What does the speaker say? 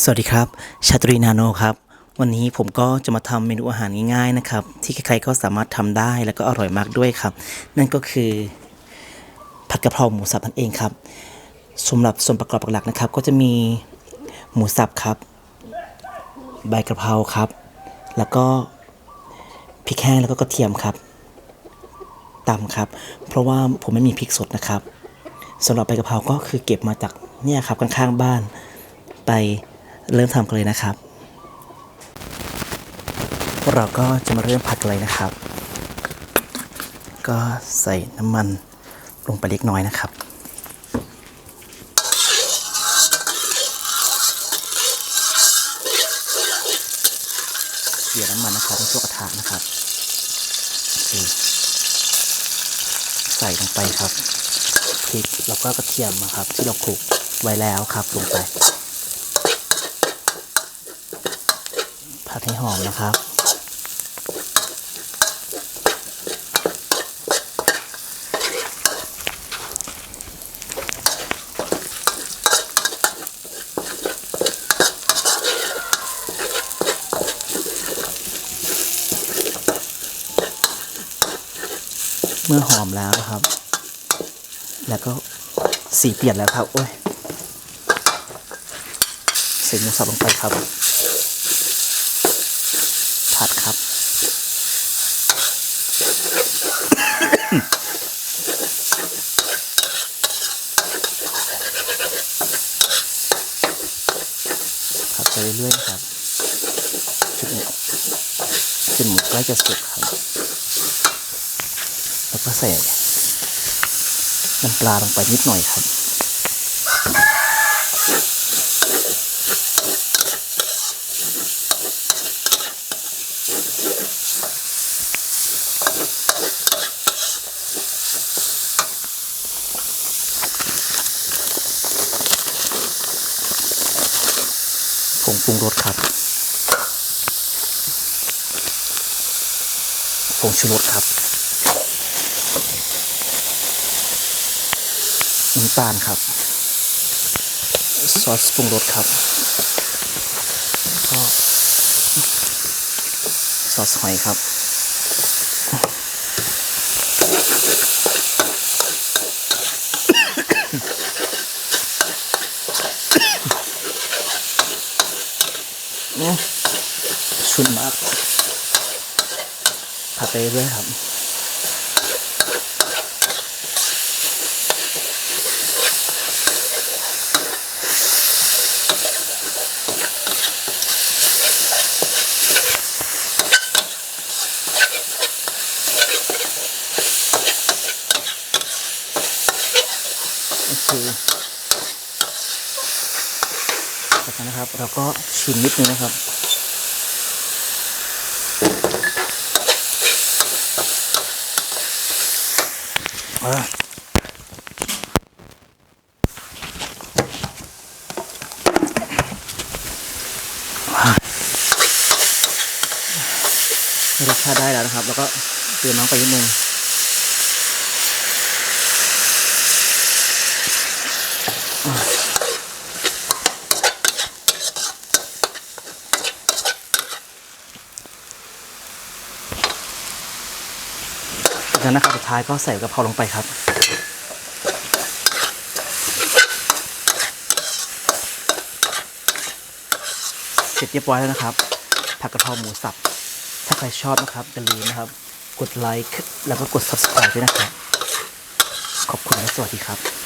สวัสดีครับ ชาตรีนาโนครับ วันนี้ผมก็จะมาทำเมนูอาหารง่ายๆนะครับ ที่ใครๆก็สามารถทำได้แล้วก็อร่อยมากด้วยครับ นั่นก็คือผัดกะเพราหมูสับนั่นเองครับสำหรับส่วนประกอบหลักๆนะครับ ก็จะมีหมูสับครับ ใบกระเพราครับ แล้วก็พริกแห้งแล้วก็กระเทียมครับตำครับ เพราะว่าผมไม่มีพริกสดนะครับสำหรับใบกะเพราก็คือเก็บมาจากเนี่ยครับข้างๆบ้านไป เริ่มทำกันเลยนะครับ เราก็จะมาเริ่มผัดกันเลยนะครับ ก็ใส่น้ำมันลงไปเล็กน้อยนะครับเกี่ยน้ำมันนะครับในช่วงกระทะนะครับใส่ลงไปครับพริกแล้วก็กระเทียมนะครับ ที่เราคลุกไว้แล้วครับลงไป ผัดให้หอมนะครับ เมื่อหอมแล้วนะครับ แล้วก็สีเปลี่ยนแล้วครับ โอ้ยใส่หมูสับลงไปครับ ผัดครับ ผัดไปเรื่อยๆครับจนจนหมูใกล้จะสุกครับ แล้วก็ใส่น้ำปลาลงไปนิดหน่อยครับ ผงปรุงรสครับผงชูรสครับน้ำตาลครับ ซอสปรุงรสครับก็ซอสหอยครับ อืมชุนมากผัดไปเรื่อยครับโอเค จากนั้นนะครับ เราก็ชิมนิดนึงนะครับอ่าอ่ารสชาติได้แล้วนะครับ แล้วก็เติมน้ำไปนิดนึง จากนั้นนะครับสุดท้ายก็ใส่กระเพราลงไปครับ เสร็จเรียบร้อยแล้วนะครับ ผักกระเพราหมูสับ ถ้าใครชอบนะครับอย่าลืมนะครับ กดไลค์แล้วก็กด subscribe ด้วยนะครับ ขอบคุณและสวัสดีครับ